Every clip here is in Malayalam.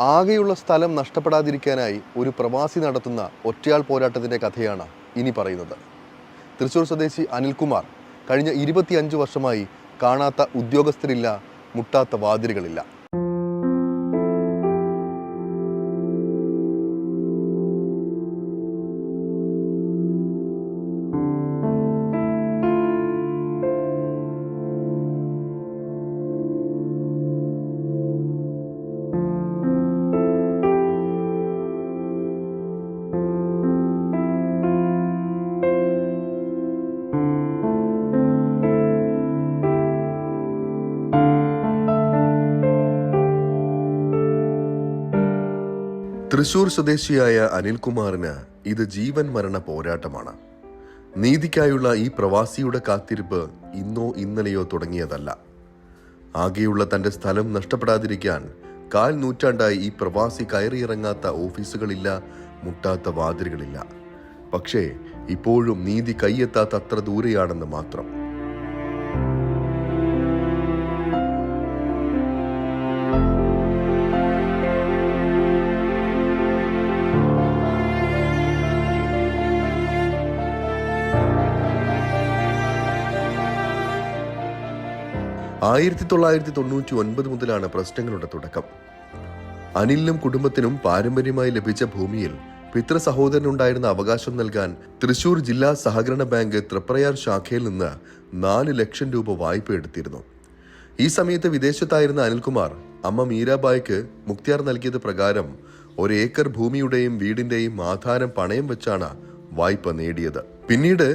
ആകെയുള്ള സ്ഥലം നഷ്ടപ്പെടാതിരിക്കാനായി ഒരു പ്രവാസി നടത്തുന്ന ഒറ്റയാൾ പോരാട്ടത്തിന്റെ കഥയാണ് ഇനി പറയുന്നത്. തൃശൂർ സ്വദേശി അനിൽകുമാർ കഴിഞ്ഞ ഇരുപത്തിയഞ്ച് വർഷമായി കാണാത്ത ഉദ്യോഗസ്ഥരില്ല മുട്ടാത്ത വാതിലുകളില്ല. തൃശൂർ സ്വദേശിയായ അനിൽകുമാറിന് ഇത് ജീവൻ മരണ പോരാട്ടമാണ്. നീതിക്കായുള്ള ഈ പ്രവാസിയുടെ കാത്തിരിപ്പ് ഇന്നോ ഇന്നലെയോ തുടങ്ങിയതല്ല. ആകെയുള്ള തന്റെ സ്ഥലം നഷ്ടപ്പെടാതിരിക്കാൻ കാൽ നൂറ്റാണ്ടായി ഈ പ്രവാസി കയറിയിറങ്ങാത്ത ഓഫീസുകളില്ല മുട്ടാത്ത വാതിലുകളില്ല. പക്ഷേ ഇപ്പോഴും നീതി കൈയെത്താത്ത അത്ര ദൂരെയാണെന്ന് മാത്രം. ആയിരത്തി തൊള്ളായിരത്തി തൊണ്ണൂറ്റി ഒൻപത് മുതലാണ് പ്രശ്നങ്ങളുടെ തുടക്കം. അനിലിനും കുടുംബത്തിനും പാരമ്പര്യമായി ലഭിച്ച ഭൂമിയിൽ പിതൃ സഹോദരനുണ്ടായിരുന്ന അവകാശം നൽകാൻ തൃശൂർ ജില്ലാ സഹകരണ ബാങ്ക് തൃപ്രയാർ ശാഖയിൽ നിന്ന് നാല് ലക്ഷം രൂപ വായ്പ എടുത്തിരുന്നു. ഈ സമയത്ത് വിദേശത്തായിരുന്ന അനിൽകുമാർ അമ്മ മീരാബായിക്ക് മുക്തിയാർ നൽകിയത് പ്രകാരം ഒരു ഏക്കർ ഭൂമിയുടെയും വീടിന്റെയും ആധാരം പണയം വെച്ചാണ് വായ്പ നേടിയത്. പിന്നീട്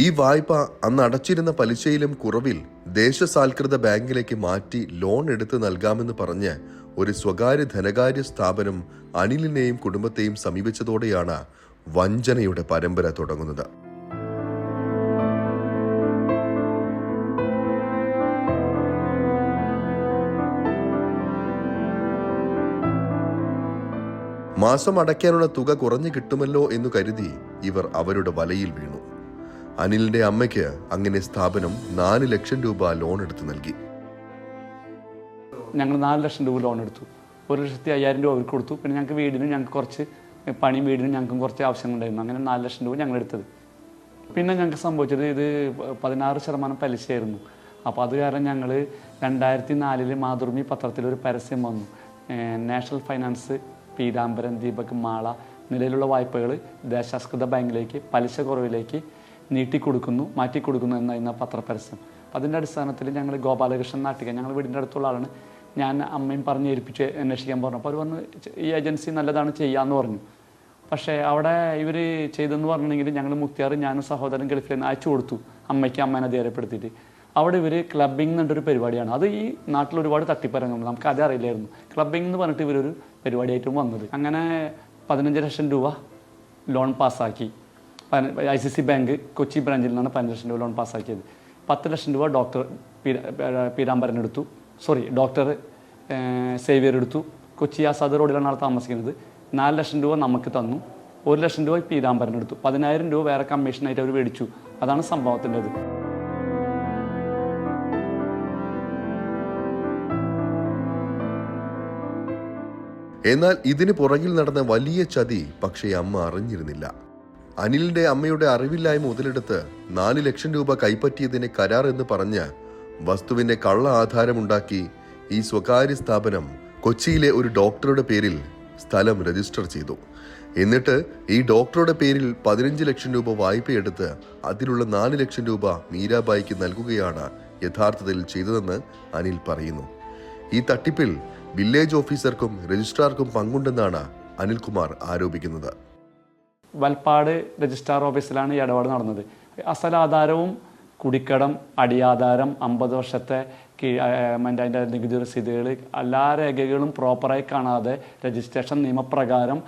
ഈ വായ്പ അന്ന് അടച്ചിരുന്ന പലിശയിലും കുറവിൽ ദേശസാൽകൃത ബാങ്കിലേക്ക് മാറ്റി ലോൺ എടുത്ത് നൽകാമെന്ന് പറഞ്ഞ് ഒരു സ്വകാര്യ ധനകാര്യ സ്ഥാപനം അനിലിനെയും കുടുംബത്തെയും സമീപിച്ചതോടെയാണ് വഞ്ചനയുടെ പരമ്പര തുടങ്ങുന്നത്. മാസം അടയ്ക്കാനുള്ള തുക കുറഞ്ഞു കിട്ടുമല്ലോ എന്ന് കരുതി ഇവർ അവരുടെ വലയിൽ വീണു. അനിലിന്റെ അമ്മയ്ക്ക് അങ്ങനെ സ്ഥാപനം നാല് ലക്ഷം രൂപ ലോൺ എടുത്ത് നൽകി. ഞങ്ങൾ നാല് ലക്ഷം രൂപ ലോൺ എടുത്തു. ഒരു ലക്ഷത്തി അയ്യായിരം രൂപ അവർക്ക് കൊടുത്തു. പിന്നെ ഞങ്ങൾക്ക് വീടിനും ഞങ്ങൾക്ക് കുറച്ച് പണിയും വീടിനും ഞങ്ങൾക്കും കുറച്ച് ആവശ്യങ്ങളുണ്ടായിരുന്നു അങ്ങനെ നാല് ലക്ഷം രൂപ ഞങ്ങൾ എടുത്തത്. പിന്നെ ഞങ്ങൾക്ക് സംഭവിച്ചത് ഇത് പതിനാറ് ശതമാനം പലിശയായിരുന്നു. അപ്പോൾ അത് കാരണം ഞങ്ങൾ രണ്ടായിരത്തി നാലിൽ മാതൃഭൂമി പത്രത്തിൽ ഒരു പരസ്യം വന്നു. നാഷണൽ ഫൈനാൻസ് പീതാംബരൻ ദീപക് മാള നിലയിലുള്ള വായ്പകൾ ദേശാസ്കൃത ബാങ്കിലേക്ക് പലിശ കുറവിലേക്ക് നീട്ടിക്കൊടുക്കുന്നു മാറ്റിക്കൊടുക്കുന്നു എന്നായിരുന്ന പത്രപരസ്യം. അതിന്റെ അടിസ്ഥാനത്തിൽ ഞങ്ങൾ ഗോപാലകൃഷ്ണൻ നാട്ടിക ഞങ്ങൾ വീടിന്റെ അടുത്തുള്ള ആളാണ്. ഞാൻ അമ്മയും പറഞ്ഞ് ഏൽപ്പിച്ച് അന്വേഷിക്കാൻ പറഞ്ഞു. അപ്പോൾ അവർ പറഞ്ഞു ഈ ഏജൻസി നല്ലതാണ് ചെയ്യാമെന്ന് പറഞ്ഞു. പക്ഷേ അവിടെ ഇവർ ചെയ്തെന്ന് പറഞ്ഞിട്ടുണ്ടെങ്കിൽ ഞങ്ങൾ മുക്തിയാർ ഞാനും സഹോദരൻ ഗൾഫിൽ നിന്ന് അയച്ചു കൊടുത്തു അമ്മയ്ക്ക് അമ്മേനെ അധികാരപ്പെടുത്തിയിട്ട് അവിടെ ഇവർ ക്ലബിംഗ് എന്നൊരു പരിപാടിയാണ്. അത് ഈ നാട്ടിൽ ഒരുപാട് തട്ടിപ്പറങ്ങും നമുക്ക് അതേ അറിയില്ലായിരുന്നു. ക്ലബിംഗ് എന്ന് പറഞ്ഞിട്ട് ഇവരൊരു പരിപാടിയായിട്ടും വന്നത്. അങ്ങനെ പതിനഞ്ച് ലക്ഷം രൂപ ലോൺ പാസ്സാക്കി. I C C bank Kochi ബ്രാഞ്ചിൽ നിന്നാണ് പതിനഞ്ച് ലക്ഷം രൂപ ലോൺ പാസ്സാക്കിയത്. പത്ത് ലക്ഷം രൂപ ഡോക്ടർ പീര- പീരാമ്പരൻ എടുത്തു. സോറി ഡോക്ടർ സേവിയർ എടുത്തു. കൊച്ചി ആസാദ് റോഡിലാണ് ആൾ താമസിക്കുന്നത്. നാല് ലക്ഷം രൂപ നമുക്ക് തന്നു. ഒരു ലക്ഷം രൂപ പീരാമ്പരൻ എടുത്തു. പതിനായിരം രൂപ വേറെ കമ്മീഷനായിട്ട് അവർ മേടിച്ചു. അതാണ് സംഭവത്തിന്റെത്. എന്നാൽ ഇതിന് പുറകിൽ നടന്ന വലിയ ചതി പക്ഷേ അമ്മ അറിഞ്ഞിരുന്നില്ല. അനിലിന്റെ അമ്മയുടെ അറിവില്ലായ്മ മുതലെടുത്ത് നാല് ലക്ഷം രൂപ കൈപ്പറ്റിയതിന് കരാർ എന്ന് പറഞ്ഞ് വസ്തുവിന്റെ കള്ള ആധാരമുണ്ടാക്കി ഈ സ്വകാര്യ സ്ഥാപനം കൊച്ചിയിലെ ഒരു ഡോക്ടറുടെ പേരിൽ സ്ഥലം രജിസ്റ്റർ ചെയ്തു. എന്നിട്ട് ഈ ഡോക്ടറുടെ പേരിൽ പതിനഞ്ച് ലക്ഷം രൂപ വായ്പയെടുത്ത് അതിലുള്ള നാല് ലക്ഷം രൂപ മീരാബായിക്ക് നൽകുകയാണ് യഥാർത്ഥത്തിൽ ചെയ്തതെന്ന് അനിൽ പറയുന്നു. ഈ തട്ടിപ്പിൽ വില്ലേജ് ഓഫീസർക്കും രജിസ്ട്രാർക്കും പങ്കുണ്ടെന്നാണ് അനിൽകുമാർ ആരോപിക്കുന്നത്. വൽപ്പാട് രജിസ്ട്രാർ ഓഫീസിലാണ് ഈ ഇടപാട് നടന്നത്. അസലാധാരവും കുടിക്കടം അടിയാധാരം അമ്പത് വർഷത്തെ മറ്റേ അതിന്റെ നികുതി രസീതുകൾ എല്ലാ രേഖകളും പ്രോപ്പറായി കാണാതെ രജിസ്ട്രേഷൻ നിയമപ്രകാരം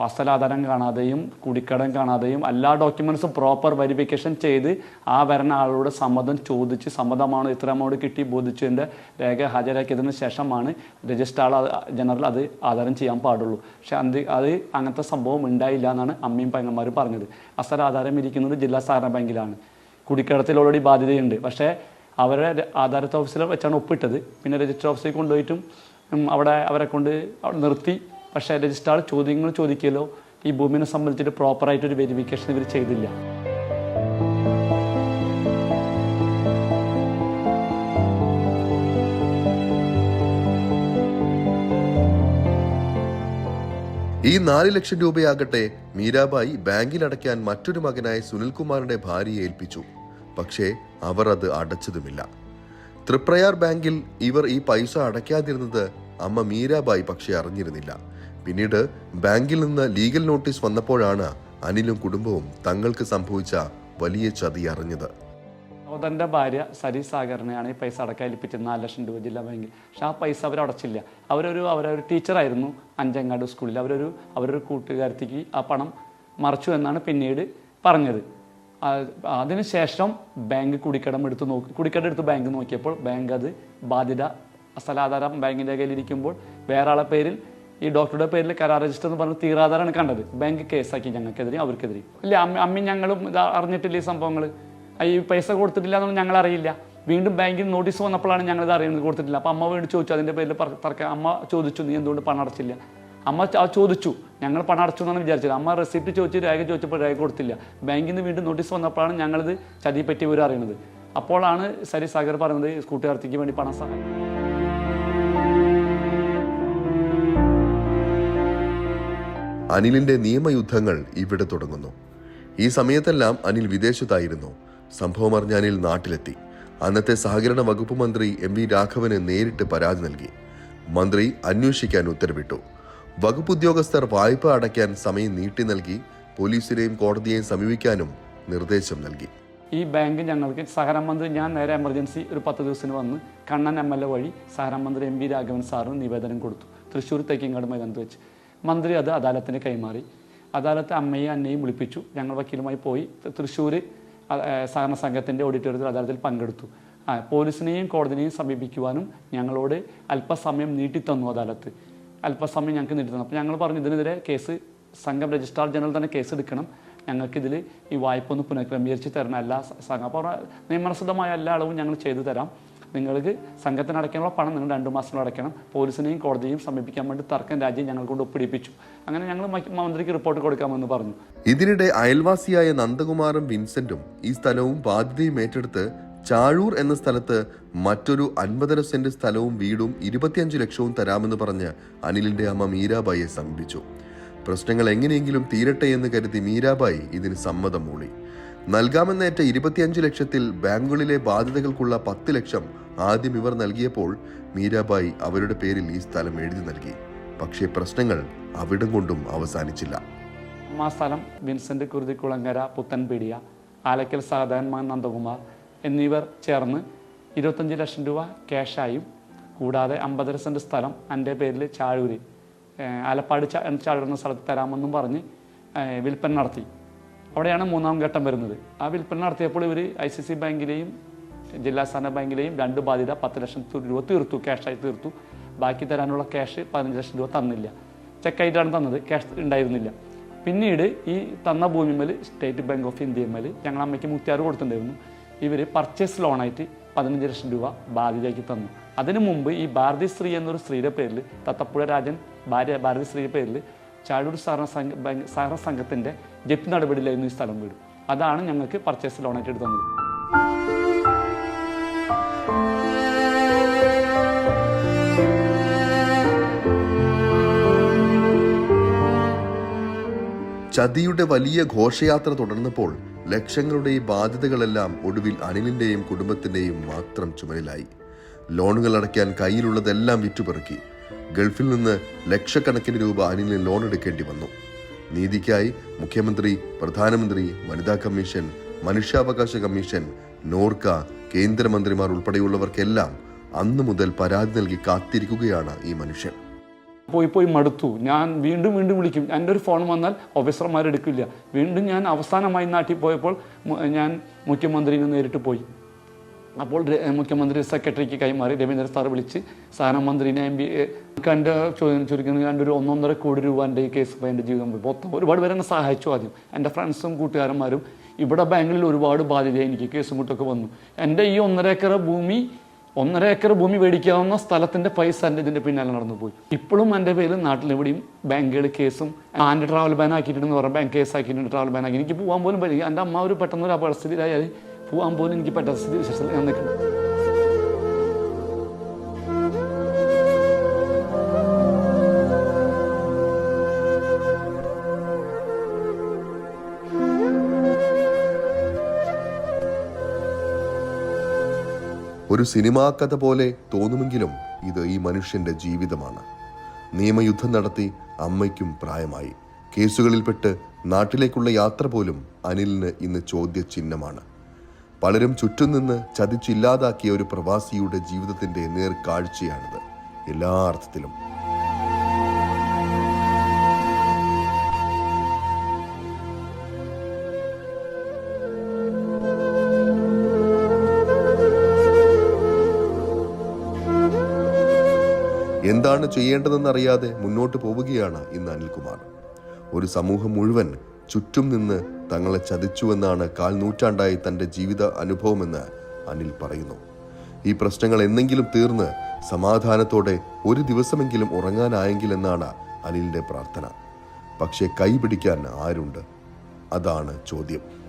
അസലാധാരം കാണാതെയും കുടിക്കടം കാണാതെയും എല്ലാ ഡോക്യുമെൻസും പ്രോപ്പർ വെരിഫിക്കേഷൻ ചെയ്ത് ആ വരുന്ന ആളോട് സമ്മതം ചോദിച്ച് സമ്മതമാണോ ഇത്ര എമൗണ്ട് കിട്ടി ബോധിച്ചതിന്റെ രേഖ ഹാജരാക്കിയതിന് ശേഷമാണ് രജിസ്ട്രാർ ജനറൽ അത് ആധാരം ചെയ്യാൻ പാടുള്ളൂ. പക്ഷെ അത് അത് അങ്ങനത്തെ സംഭവം ഉണ്ടായില്ല എന്നാണ് അമ്മയും പെങ്ങന്മാരും പറഞ്ഞത്. അസൽ ആധാരം ഇരിക്കുന്നത് ജില്ലാ സഹകരണ ബാങ്കിലാണ്. കുടിക്കടത്തിൽ ഓൾറെഡി ബാധ്യതയുണ്ട്. പക്ഷേ അവരെ ആധാരത്തെ ഓഫീസിൽ വെച്ചാണ് ഒപ്പിട്ടത്. പിന്നെ രജിസ്റ്റർ ഓഫീസിൽ കൊണ്ടുപോയിട്ടും അവിടെ അവരെ കൊണ്ട് അവിടെ നിർത്തി പക്ഷേ രജിസ്ട്രാർ ചോദ്യങ്ങൾ ചോദിക്കലോ ഈ ഭൂമിനെ സംബന്ധിച്ചിട്ട് പ്രോപ്പറായിട്ടൊരു വെരിഫിക്കേഷൻ ഇവർ ചെയ്തില്ല. ഈ നാല് ലക്ഷം രൂപയാകട്ടെ മീരാബായി ബാങ്കിൽ അടയ്ക്കാൻ മറ്റൊരു മകനായ സുനിൽകുമാറിന്റെ ഭാര്യയെ ഏൽപ്പിച്ചു. പക്ഷേ അവർ അത് അടച്ചതുമില്ല. തൃപ്രയാർ ബാങ്കിൽ ഇവർ ഈ പൈസ അടയ്ക്കാതിരുന്നത് അമ്മ മീരാബായി പക്ഷേ അറിഞ്ഞിരുന്നില്ല. പിന്നീട് ബാങ്കിൽ നിന്ന് ലീഗൽ നോട്ടീസ് വന്നപ്പോഴാണ് അനിലും കുടുംബവും തങ്ങൾക്ക് സംഭവിച്ച വലിയ ചതി അറിഞ്ഞത്. സഹോദരന്റെ ഭാര്യ സരി സാഗറിനെയാണ് ഈ പൈസ അടക്കാൻ ഏൽപ്പിച്ചത് നാല് ലക്ഷം രൂപ ജില്ലാ ബാങ്കിൽ. പക്ഷെ ആ പൈസ അവർ അടച്ചില്ല. അവരൊരു അവരൊരു ടീച്ചറായിരുന്നു അഞ്ചങ്ങാട് സ്കൂളിൽ. അവരൊരു അവരൊരു കൂട്ടുകാരത്തേക്ക് ആ പണം മറച്ചു എന്നാണ് പിന്നീട് പറഞ്ഞത്. അതിനുശേഷം ബാങ്ക് കുടിക്കടം എടുത്ത് നോക്കി കുടിക്കടം എടുത്ത് ബാങ്ക് നോക്കിയപ്പോൾ ബാങ്ക് അത് ബാധ്യത സ്ഥലാധാരം ബാങ്കിന്റെ കയ്യിലിരിക്കുമ്പോൾ വേറെ ആളെ പേരിൽ ഈ ഡോക്ടറുടെ പേരിൽ കരാർ രജിസ്റ്റർ എന്ന് പറഞ്ഞ് തീരാധാരാണ് കണ്ടത്. ബാങ്ക് കേസാക്കി ഞങ്ങൾക്കെതിരെ അവർക്കെതിരെ. ഇല്ല അമ്മ അമ്മയും ഞങ്ങളും ഇത് അറിഞ്ഞിട്ടില്ല ഈ സംഭവങ്ങൾ ഈ പൈസ കൊടുത്തിട്ടില്ല എന്നൊന്നും ഞങ്ങൾ അറിയില്ല. വീണ്ടും ബാങ്കിൽ നോട്ടീസ് വന്നപ്പോഴാണ് ഞങ്ങൾ ഇത് അറിയുന്നത് കൊടുത്തിട്ടില്ല. അപ്പം അമ്മ വീണ്ടും ചോദിച്ചു അതിന്റെ പേരിൽ തർക്കം അമ്മ ചോദിച്ചു നീ എന്തുകൊണ്ട് പണം അടച്ചില്ല? അമ്മ ചോദിച്ചു ഞങ്ങൾ പണം അടച്ചു എന്നാണ് വിചാരിച്ചത്. അമ്മ റെസിപ്റ്റ് ചോദിച്ച് രേഖ ചോദിച്ചപ്പോൾ രേഖ കൊടുത്തില്ല. ബാങ്കിൽ നിന്ന് വീണ്ടും നോട്ടീസ് വന്നപ്പോഴാണ് ഞങ്ങളിത് ചതിയെപ്പറ്റി ഇവർ അറിയുന്നത്. അപ്പോഴാണ് സരി സാഗർ പറയുന്നത് കൂട്ടുകാർത്തിക്ക് വേണ്ടി പണം സഹായം അനിലിന്റെ നിയമയുദ്ധങ്ങൾ ഇവിടെ തുടങ്ങുന്നു. ഈ സമയത്തെല്ലാം അനിൽ വിദേശത്തായിരുന്നു. സംഭവം അറിഞ്ഞ അനിൽ നാട്ടിലെത്തി. അന്നത്തെ സഹകരണ വകുപ്പ് മന്ത്രി എം വി രാഘവന് നേരിട്ട് പരാതി നൽകി. മന്ത്രി അന്വേഷിക്കാൻ ഉത്തരവിട്ടു. വകുപ്പ് ഉദ്യോഗസ്ഥർ വായ്പ അടയ്ക്കാൻ സമയം നീട്ടി നൽകി. പോലീസിനെയും കോടതിയെയും സമീപിക്കാനും നിർദ്ദേശം നൽകി. ഈ ബാങ്ക് ഞങ്ങൾക്ക് സഹകരണ മന്ത്രി ഞാൻ നേരെ എമർജൻസി ഒരു പത്ത് ദിവസത്തിന് വന്ന് കണ്ണൻ എം എൽ എ വഴി സഹകരണ മന്ത്രി എം വി രാഘവൻ സാറിന് നിവേദനം കൊടുത്തു. തൃശ്ശൂർ തേക്കിങ്ങാട് മൈതാനത്ത് വെച്ച്. മന്ത്രി അത് അദാലത്തിന് കൈമാറി. അദാലത്ത് അമ്മയും അന്നയും വിളിപ്പിച്ചു. ഞങ്ങൾ വക്കീലുമായി പോയി. തൃശ്ശൂർ സഹകരണ സംഘത്തിന്റെ ഓഡിറ്റോറിയത്തിൽ അദാലത്തിൽ പങ്കെടുത്തു. പോലീസിനെയും കോടതിനെയും സമീപിക്കുവാനും ഞങ്ങളോട് അല്പസമയം നീട്ടിത്തന്നു അദാലത്ത്. അല്പസമയം ഞങ്ങൾക്ക് നീട്ടിത്തന്നു. അപ്പോൾ ഞങ്ങൾ പറഞ്ഞു ഇതിനെതിരെ കേസ് സംഘം രജിസ്ട്രാർ ജനറൽ തന്നെ കേസ് എടുക്കണം ഞങ്ങൾക്കിതിൽ ഈ വായ്പ ഒന്ന് പുനഃക്രമീകരിച്ച് തരണം. എല്ലാ സംഘം. അപ്പോൾ നിയമനസുദ്ധമായ എല്ലാ അളവും ഞങ്ങൾ ചെയ്തു തരാം. നിങ്ങൾക്ക് സംഘത്തിന് അടയ്ക്കാനുള്ള പണം നിങ്ങൾ രണ്ട് മാസം അടയ്ക്കണം. പോലീസിനെയും കോടതിയെയും സമീപിക്കാൻ വേണ്ടി തർക്കം രാജ്യം ഞങ്ങൾ കൊണ്ട് ഒപ്പിടിപ്പിച്ചു. അങ്ങനെ ഞങ്ങൾ മന്ത്രിക്ക് റിപ്പോർട്ട് കൊടുക്കാമെന്ന് പറഞ്ഞു. ഇതിനിടെ അയൽവാസിയായ നന്ദകുമാറും വിൻസെന്റും ഈ സ്ഥലവും ബാധ്യതയും ഏറ്റെടുത്ത് ചാഴൂർ എന്ന സ്ഥലത്ത് മറ്റൊരു അൻപതര സെന്റ് സ്ഥലവും വീടും ഇരുപത്തിയഞ്ച് ലക്ഷവും തരാമെന്ന് പറഞ്ഞ് അനിലിന്റെ അമ്മ മീരാബായിയെ സമീപിച്ചു. പ്രശ്നങ്ങൾ എങ്ങനെയെങ്കിലും തീരട്ടെ എന്ന് കരുതി മീരാബായി ഇതിന് സമ്മതം മൂളി. നൽകാമെന്നേറ്റ ഇരുപത്തിയഞ്ച് ലക്ഷത്തിൽ ബാങ്കുകളിലെ ബാധ്യതകൾക്കുള്ള പത്ത് ലക്ഷം ആദ്യം ഇവർ നൽകിയപ്പോൾ മീരാബായി അവരുടെ പേരിൽ ഈ സ്ഥലം എഴുതി നൽകി. പക്ഷേ പ്രശ്നങ്ങൾ അവിടം കൊണ്ടും അവസാനിച്ചില്ല. ആ സ്ഥലം വിൻസെന്റ് കുരുതിക്കുളങ്ങര പുത്തൻപീടിയ ആലക്കൽ സഹദാൻമാൻ നന്ദകുമാർ എന്നിവർ ചേർന്ന് ഇരുപത്തഞ്ച് ലക്ഷം രൂപ ക്യാഷായും കൂടാതെ അമ്പതര സെന്റ് സ്ഥലം എന്റെ പേരിൽ ചാഴൂര് ആലപ്പാട് ചാഴുന്ന സ്ഥലത്ത് തരാമെന്നും പറഞ്ഞ് വിൽപ്പന നടത്തി. അവിടെയാണ് മൂന്നാം ഘട്ടം വരുന്നത്. ആ വിൽപ്പന നടത്തിയപ്പോൾ ഇവർ ഐ സി സി ബാങ്കിലെയും ജില്ലാ സഹകരണ ബാങ്കിലെയും രണ്ട് ബാധ്യത പത്ത് ലക്ഷം രൂപ തീർത്തു ക്യാഷായി തീർത്തു. ബാക്കി തരാനുള്ള ക്യാഷ് പതിനഞ്ച് ലക്ഷം രൂപ തന്നില്ല. ചെക്കായിട്ടാണ് തന്നത് ക്യാഷ് ഉണ്ടായിരുന്നില്ല. പിന്നീട് ഈ തന്ന ഭൂമിമേൽ സ്റ്റേറ്റ് ബാങ്ക് ഓഫ് ഇന്ത്യമേൽ ഞങ്ങൾ അമ്മയ്ക്ക് മുത്തിയാറ് കൊടുത്തിട്ടുണ്ടായിരുന്നു. ഇവർ പർച്ചേസ് ലോണായിട്ട് പതിനഞ്ച് ലക്ഷം രൂപ ബാധ്യതയ്ക്ക് തന്നു. അതിനു മുമ്പ് ഈ ഭാരതി ശ്രീ എന്നൊരു സ്ത്രീയുടെ പേരിൽ തത്തപ്പുഴ രാജൻ ഭാര്യ ഭാരതി ശ്രീയുടെ പേരിൽ ചാഴൂർ സഹകരണ സംഘ ബാങ്ക് സഹകരണ സംഘത്തിന്റെ ജപ്തി നടപടിയിലായിരുന്നു ഈ സ്ഥലം വീട്. അതാണ് ഞങ്ങൾക്ക് പർച്ചേസ് ലോണായിട്ട് എടുത്തത് ചതിയുടെ വലിയ ഘോഷയാത്ര തുടർന്നപ്പോൾ ലക്ഷങ്ങളുടെ ഈ ബാധ്യതകളെല്ലാം ഒടുവിൽ അനിലിന്റെയും കുടുംബത്തിന്റെയും മാത്രം ചുമലിലായി ലോണുകൾ അടയ്ക്കാൻ കയ്യിലുള്ളതെല്ലാം വിറ്റുപെറുക്കി. ഗൾഫിൽ നിന്ന് ലക്ഷക്കണക്കിന് രൂപ അനിലിന് ലോൺ എടുക്കേണ്ടി വന്നു. നീതിക്കായി മുഖ്യമന്ത്രി പ്രധാനമന്ത്രി വനിതാ കമ്മീഷൻ മനുഷ്യാവകാശ കമ്മീഷൻ നോർക്ക കേന്ദ്രമന്ത്രിമാർ ഉൾപ്പെടെയുള്ളവർക്കെല്ലാം അന്നു മുതൽ പരാതി നൽകി കാത്തിരിക്കുകയാണ് ഈ മനുഷ്യൻ. പോയി പോയി മടുത്തു. ഞാൻ വീണ്ടും വീണ്ടും വിളിക്കും. എന്റെ ഒരു ഫോൺ വന്നാൽ ഓഫീസർമാരെടുക്കില്ല വീണ്ടും ഞാൻ അവസാനമായി നാട്ടിൽ പോയപ്പോൾ ഞാൻ മുഖ്യമന്ത്രിനെ നേരിട്ട് പോയി. അപ്പോൾ മുഖ്യമന്ത്രി സെക്രട്ടറിക്ക് കൈമാറി രവീന്ദ്ര സാർ വിളിച്ച് സഹന മന്ത്രിനെ എം പി എന്റെ ചോദ്യം ചുരുക്കുന്ന കണ്ട് ഒരു ഒന്നൊന്നര കോടി രൂപ എന്റെ ഈ കേസ് എന്റെ ജീവിതം മൊത്തം ഒരുപാട് പേരെ എന്നെ സഹായിച്ചു ആദ്യം. എന്റെ ഫ്രണ്ട്സും കൂട്ടുകാരന്മാരും ഇവിടെ ബാങ്കിൽ ഒരുപാട് ബാധ്യത എനിക്ക് കേസും മുട്ടൊക്കെ വന്നു. എന്റെ ഈ ഒന്നര ഏക്കർ ഭൂമി ഒന്നര ഏക്കർ ഭൂമി മേടിക്കാവുന്ന സ്ഥലത്തിന്റെ പൈസ എന്റെ ഇതിന്റെ പിന്നാലെ നടന്നു പോയി. ഇപ്പോഴും എന്റെ പേരിൽ നാട്ടിലെവിടെയും ബാങ്കുകൾ കേസും ആന്റെ ട്രാവൽ ബാൻ ആക്കിയിട്ടുണ്ടെന്ന് പറഞ്ഞാൽ ബാങ്ക് കേസ് ആക്കിയിട്ടുണ്ട് ട്രാവൽ ബാൻ ആക്കി. എനിക്ക് പോകാൻ പോലും പറ്റില്ല. എന്റെ അമ്മ ഒരു പെട്ടെന്ന് ഒരു അപകടസ്ഥിതിയിലായാൽ പോകാൻ പോലും എനിക്ക് പറ്റാത്ത സ്ഥിതി വിശേഷത്തിൽ ഞാൻ നിൽക്കുന്നു ഒരു സിനിമാ കഥ പോലെ തോന്നുമെങ്കിലും ഇത് ഈ മനുഷ്യന്റെ ജീവിതമാണ്. നിയമയുദ്ധം നടത്തി അമ്മയ്ക്കും പ്രായമായി. കേസുകളിൽപ്പെട്ട് നാട്ടിലേക്കുള്ള യാത്ര പോലും അനിലിന് ഇന്ന് ചോദ്യചിഹ്നമാണ്. പലരും ചുറ്റും നിന്ന് ചതിച്ചില്ലാതാക്കിയ ഒരു പ്രവാസിയുടെ ജീവിതത്തിന്റെ നേർക്കാഴ്ചയാണിത്. എല്ലാ അർത്ഥത്തിലും. എന്താണ് ചെയ്യേണ്ടതെന്നറിയാതെ മുന്നോട്ട് പോവുകയാണ് ഇന്ന് അനിൽകുമാർ. ഒരു സമൂഹം മുഴുവൻ ചുറ്റും നിന്ന് തങ്ങളെ ചതിച്ചുവെന്നാണ് കാൽ നൂറ്റാണ്ടായി തന്റെ ജീവിത അനുഭവമെന്ന് അനിൽ പറയുന്നു. ഈ പ്രശ്നങ്ങൾ എന്നെങ്കിലും തീർന്ന് സമാധാനത്തോടെ ഒരു ദിവസമെങ്കിലും ഉറങ്ങാനായെങ്കിലെന്നാണ് അനിലിന്റെ പ്രാർത്ഥന. പക്ഷേ കൈപിടിക്കാൻ ആരുണ്ട്? അതാണ് ചോദ്യം.